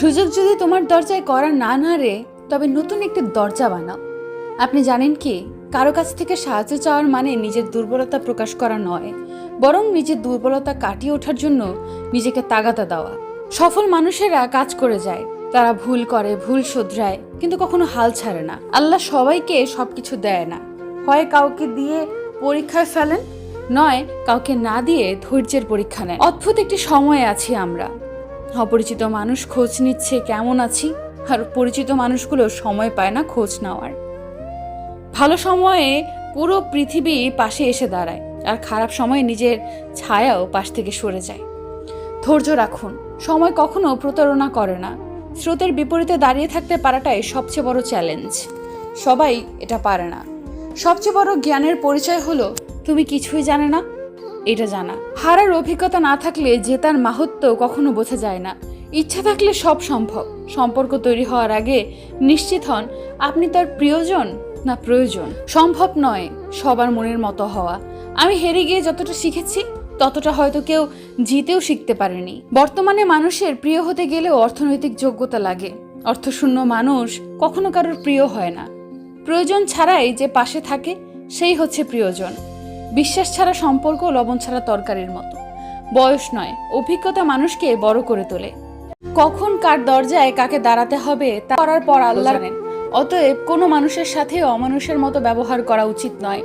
সুযোগ যদি তোমার দরজায় করা না নাড়ে, তবে নতুন একটি দরজা বানাও। আপনি জানেন কি, কারও কাছ থেকে সাহায্য চাওয়ার মানে নিজের দুর্বলতা প্রকাশ করা নয়, বরং নিজের দুর্বলতা কাটিয়ে ওঠার জন্য নিজেকে তাগাদা দেওয়া। সফল মানুষেরা কাজ করে যায়, তারা ভুল করে, ভুল শোধরায়, কিন্তু কখনো হাল ছাড়ে না। আল্লাহ সবাইকে সবকিছু দেয় না। হয় কাউকে দিয়ে পরীক্ষায় ফেলেন, নয়, কাউকে না দিয়ে ধৈর্যের পরীক্ষা নেয় অদ্ভুত একটি সময়ে আছি আমরা। অপরিচিত মানুষ খোঁজ নিচ্ছে কেমন আছি, আর পরিচিত মানুষগুলো সময় পায় না খোঁজ নেওয়ার। ভালো সময়ে পুরো পৃথিবী পাশে এসে দাঁড়ায়, আর খারাপ সময়ে নিজের ছায়াও পাশ থেকে সরে যায়। ধৈর্য রাখুন, সময় কখনো প্রতারণা করে না। স্রোতের বিপরীতে দাঁড়িয়ে থাকতে পারাটাই সবচেয়ে বড় চ্যালেঞ্জ সবাই এটা পারে না। সবচেয়ে বড় জ্ঞানের পরিচয় হলো, তুমি কিছুই জানে না এটা জানা। হারার অভিজ্ঞতা না থাকলে জেতার মাহাত্ম কখনো বোঝা যায় না। ইচ্ছা থাকলে সব সম্ভব। সম্পর্ক তৈরি হওয়ার আগে নিশ্চিত হন, আপনি তার প্রিয়জন না প্রয়োজন। সম্ভব নয় সবার মনের মতো হওয়া। আমি হেরে গিয়ে যতটা শিখেছি, ততটা হয়তো কেউ জিতেও শিখতে পারেনি। বর্তমানে মানুষের প্রিয় হতে গেলেও অর্থনৈতিক যোগ্যতা লাগে। অর্থশূন্য মানুষ কখনো কারোর প্রিয় হয় না। প্রয়োজন ছাড়াই যে পাশে থাকে, সেই হচ্ছে প্রিয়জন। বিশ্বাস ছাড়া সম্পর্ক লবণ ছাড়া তরকারির মতো। বয়স নয়, অভিজ্ঞতা মানুষকে বড় করে তোলে। কখন কার দরজায় কাকে দাঁড়াতে হবে তা করার পর আল্লাহ জানেন। অতএব কোনো মানুষের সাথে অমানুষের মতো ব্যবহার করা উচিত নয়।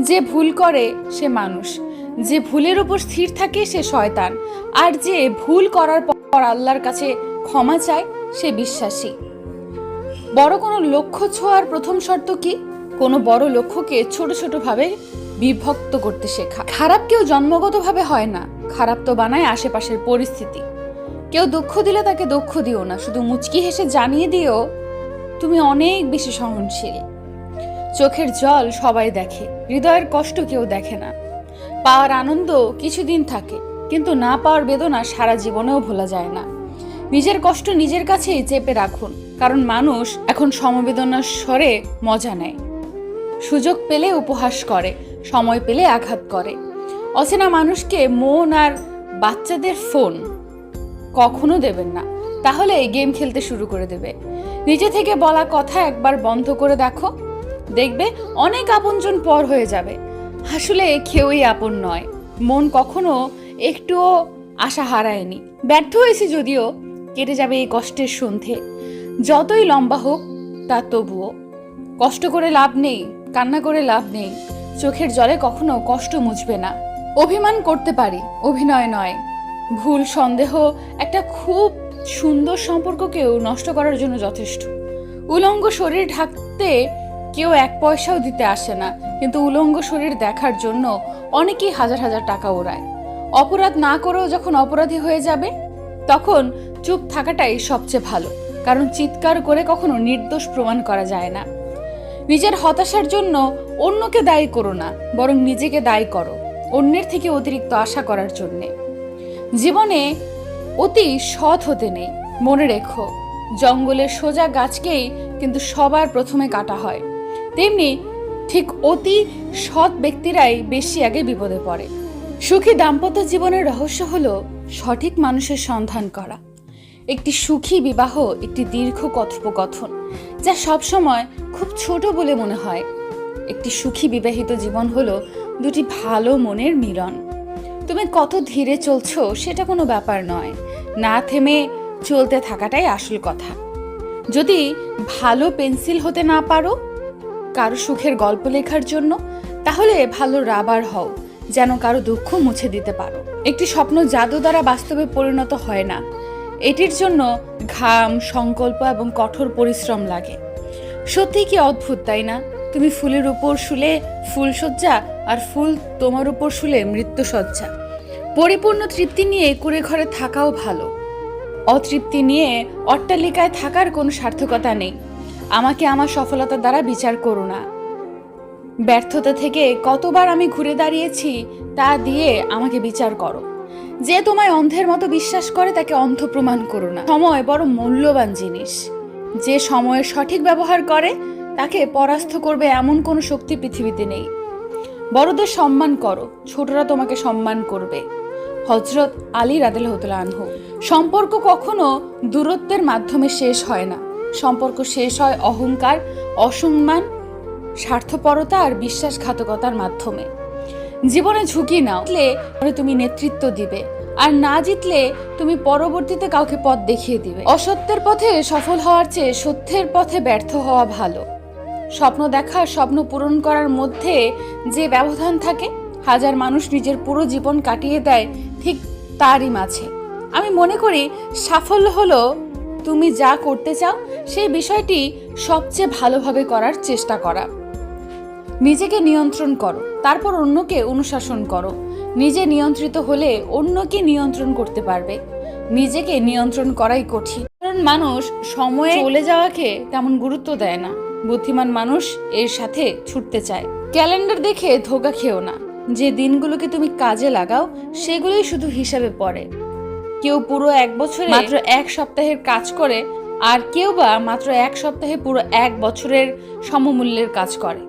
যে ভুল করে, সে মানুষ। যে ভুলের উপর স্থির থাকে, সে শয়তান। আর যে ভুল করার পর আল্লাহর কাছে ক্ষমা চায়, সে বিশ্বাসী। বড় কোনো লক্ষ্য ছোঁয়ার প্রথম শর্ত কি? কোনো বড় লক্ষ্যকে ছোট ছোট ভাবে বিভক্ত করতে শেখা। খারাপ কেউ জন্মগতভাবে হয় না। খারাপ তো বানায় আশেপাশের পরিস্থিতি। কেউ দুঃখ দিলে তাকে দুঃখ দিও না, শুধু মুচকি হেসে জানিয়ে দিও, তুমি অনেক বেশি সহনশীল। চোখের জল সবাই দেখে, হৃদয়ের কষ্ট কেউ দেখে না। পাওয়ার আনন্দ কিছুদিন থাকে, কিন্তু না পাওয়ার বেদনা সারা জীবনেও ভোলা যায় না। নিজের কষ্ট নিজের কাছেই চেপে রাখুন, কারণ মানুষ এখন সমবেদনার স্বরে মজা নেয়। সুযোগ পেলে উপহাস করে সময় পেলে আঘাত করে। অচেনা মানুষকে মন আর বাচ্চাদের ফোন কখনো দেবেন না। তাহলে এই গেম খেলতে শুরু করে দেবে। নিজে থেকে বলা কথা একবার বন্ধ করে দেখো। দেখবে অনেক আপনজন পর হয়ে যাবে। আসলে কেউই আপন নয়। মন কখনো একটুও আশা হারায়নি। ব্যর্থ হয়েছি যদিও। কেটে যাবে এই কষ্টের সন্ধে। যতই লম্বা হোক, তা তবুও। কষ্ট করে লাভ নেই, কান্না করে লাভ নেই। চোখের জলে কখনো কষ্ট মুছবে না। অভিমান করতে পারি, অভিনয় নয়। ভুল, সন্দেহ একটা খুব সুন্দর সম্পর্ককেও নষ্ট করার জন্য যথেষ্ট। উলঙ্গ শরীর ঢাকতে কেউ এক পয়সাও দিতে আসে না, কিন্তু উলঙ্গ শরীর দেখার জন্য অনেকেই হাজার হাজার টাকা ওড়ায়। অপরাধ না করেও যখন অপরাধী হয়ে যাবে, তখন চুপ থাকাটাই সবচেয়ে ভালো, কারণ চিৎকার করে কখনো নির্দোষ প্রমাণ করা যায় না। নিজের হতাশার জন্য অন্যকে দায়ী করো না, বরং নিজেকে দায়ী করো অন্যের থেকে অতিরিক্ত আশা করার জন্যে। জীবনে অতি সৎ হতে নেই, মনে রেখো। জঙ্গলের সোজা গাছকেই কিন্তু সবার প্রথমে কাটা হয়। তেমনি ঠিক অতি সৎ ব্যক্তিরাই বেশি আগে বিপদে পড়ে। সুখী দাম্পত্য জীবনের রহস্য হলো সঠিক মানুষের সন্ধান করা। একটি সুখী বিবাহ একটি দীর্ঘ কথোপকথন, যা সবসময় খুব ছোট বলে মনে হয়। একটি সুখী বিবাহিত জীবন হলো দুটি ভালো মনের মিলন। তুমি কত ধীরে চলছো সেটা কোনো ব্যাপার নয়। না থেমে চলতে থাকাটাই আসল কথা। যদি ভালো পেন্সিল হতে না পারো কারও সুখের গল্প লেখার জন্য, তাহলে ভালো রাবার হও, যেন কারও দুঃখ মুছে দিতে পারো। একটি স্বপ্ন জাদু দ্বারা বাস্তবে পরিণত হয় না। এটির জন্য ঘাম, সংকল্প এবং কঠোর পরিশ্রম লাগে। সত্যি কি অদ্ভুত, তাই না? তুমি ফুলের উপর শুলে ফুলসজ্জা আর ফুল তোমার উপর শুলে মৃত্যুসজ্জা পরিপূর্ণ তৃপ্তি নিয়ে কুড়ে ঘরে থাকাও ভালো। অতৃপ্তি নিয়ে অট্টালিকায় থাকার কোনো সার্থকতা নেই। আমাকে আমার সফলতা দ্বারা বিচার করো না। ব্যর্থতা থেকে কতবার আমি ঘুরে দাঁড়িয়েছি তা দিয়ে আমাকে বিচার করো। যে তোমায় অন্ধের মতো বিশ্বাস করে তাকে অন্ধ প্রমাণ করো না। সময় বড় মূল্যবান জিনিস। যে সময়ের সঠিক ব্যবহার করে তাকে পরাস্ত করবে এমন কোনো শক্তি পৃথিবীতে নেই। বড়দের সম্মান করো, ছোটরা তোমাকে সম্মান করবে। হজরত আলী রাদিল্লাহতুল্লা আনহু। সম্পর্ক কখনো দূরত্বের মাধ্যমে শেষ হয় না। সম্পর্ক শেষ হয় অহংকার, অসম্মান, স্বার্থপরতা আর বিশ্বাসঘাতকতার মাধ্যমে। জীবনে ঝুঁকি নাও। জিতলে তুমি নেতৃত্ব দিবে। আর না জিতলে তুমি পরবর্তীতে কাউকে পথ দেখিয়ে দিবে। অসত্যের পথে সফল হওয়ার চেয়ে সত্যের পথে ব্যর্থ হওয়া ভালো। স্বপ্ন দেখা স্বপ্ন পূরণ করার মধ্যে যে ব্যবধান থাকে, হাজার মানুষ নিজের পুরো জীবন কাটিয়ে দেয়, ঠিক তারই মাঝে। আমি মনে করি সাফল্য হলো তুমি যা করতে চাও, সেই বিষয়টি সবচেয়ে ভালোভাবে করার চেষ্টা করা। নিজেকে নিয়ন্ত্রণ করো, তারপর অন্যকে অনুশাসন করো। নিজে নিয়ন্ত্রিত হলে অন্যকে নিয়ন্ত্রণ করতে পারবে। নিজেকে নিয়ন্ত্রণ করাই কঠিন। কারণ মানুষ সময়ে চলে যাওয়াকে তেমন গুরুত্ব দেয় না। বুদ্ধিমান মানুষ এর সাথে ছুটতে চায়। ক্যালেন্ডার দেখে ধোকা খেও না। যে দিনগুলোকে তুমি কাজে লাগাও, সেগুলোই শুধু হিসাবে পড়ে। কেউ পুরো এক বছরে মাত্র এক সপ্তাহের কাজ করে, আর কেউ বা মাত্র এক সপ্তাহে পুরো এক বছরের সমমূল্যের কাজ করে।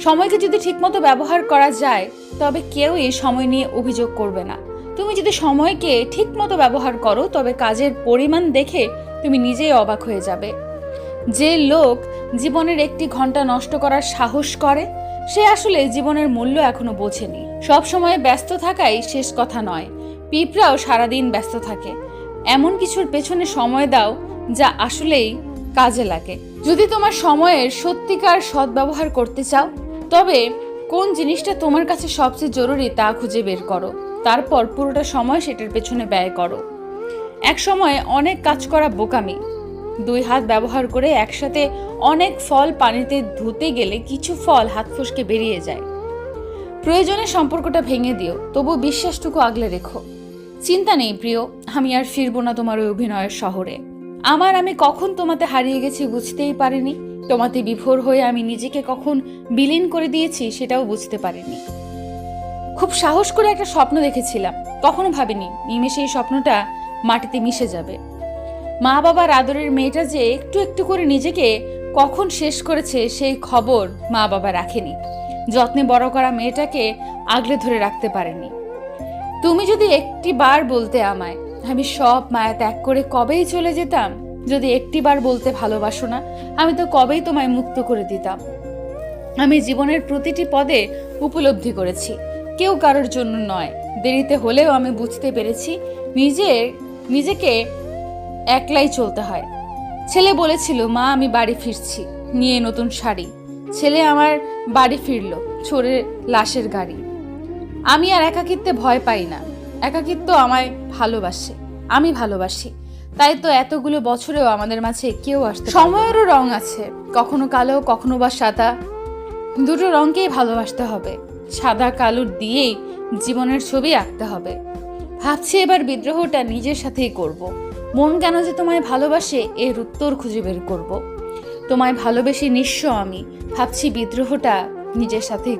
সময়কে যদি ঠিকমতো ব্যবহার করা যায়, তবে কেউই সময় নিয়ে অভিযোগ করবে না। তুমি যদি সময়কে ঠিকমতো ব্যবহার করো, তবে কাজের পরিমাণ দেখে তুমি নিজেই অবাক হয়ে যাবে। যে লোক জীবনের একটি ঘণ্টা নষ্ট করার সাহস করে, সে আসলে জীবনের মূল্য এখনও বোঝেনি। সব সময় ব্যস্ত থাকাই শেষ কথা নয়। পিঁপড়াও সারাদিন ব্যস্ত থাকে। এমন কিছুর পেছনে সময় দাও যা আসলেই কাজে লাগে। যদি তোমার সময়ের সত্যিকার সদ্ব্যবহার করতে চাও, তবে কোন জিনিসটা তোমার কাছে সবচেয়ে জরুরি তা খুঁজে বের করো। তারপর পুরোটা সময় সেটার পেছনে ব্যয় করো। এক সময় অনেক কাজ করা বোকামি দুই হাত ব্যবহার করে একসাথে অনেক ফল পানিতে ধুতে গেলে কিছু ফল হাত ফসকে বেরিয়ে যায়। প্রয়োজনে সম্পর্কটা ভেঙে দিও, তবু বিশ্বাসটুকু আগলে রেখো। চিন্তা নেই প্রিয়, আমি আর ফিরবো না তোমার ওই অভিনয়ের শহরে। আমার আমি কখন তোমাতে হারিয়ে গেছি বুঝতেই পারিনি, তোমাতে বিভোর হয়ে আমি নিজেকে কখন বিলীন করে দিয়েছি সেটাও বুঝতে পারিনি। খুব সাহস করে একটা স্বপ্ন দেখেছিলাম, কখনো ভাবিনি, নিমেষে এই স্বপ্নটা মাটিতে মিশে যাবে। মা বাবার আদরের মেয়েটা যে একটু একটু করে নিজেকে কখন শেষ করেছে সেই খবর মা বাবা রাখেনি। যত্নে বড় করা মেয়েটাকে আগলে ধরে রাখতে পারেনি তুমি যদি একটি বার বলতে আমায়, আমি সব মায়া ত্যাগ করে কবেই চলে যেতাম? যদি একটি বার বলতে ভালোবাসো না, আমি তো কবেই তোমায় মুক্ত করে দিতাম। আমি জীবনের প্রতিটি পদে উপলব্ধি করেছি। কেউ কারোর জন্য নয়। দেরিতে হলেও আমি বুঝতে পেরেছি, নিজের, নিজেকে একলাই চলতে হয়। ছেলে বলেছিল, মা, আমি বাড়ি ফিরছি, নিয়ে নতুন শাড়ি। ছেলে আমার বাড়ি ফিরল চোরে লাশের গাড়ি। আমি আর একাকিত্বে ভয় পাই না। একাকিত্ব আমায় ভালোবাসে, আমি ভালোবাসি। তাই তো এতগুলো বছরেও আমাদের মাঝে কেউ আসতে সময়েরও রং আছে, কখনো কালো, কখনো বা সাদা। দুটো রঙকেই ভালোবাসতে হবে। সাদা কালো দিয়েই জীবনের ছবি আঁকতে হবে। ভাবছি এবার বিদ্রোহটা নিজের সাথেই করব। মন কেন যে তোমায় ভালোবাসে এর উত্তর খুঁজে বের করব। তোমায় ভালোবেসে নিঃস্ব আমি ভাবছি বিদ্রোহটা নিজের সাথেই।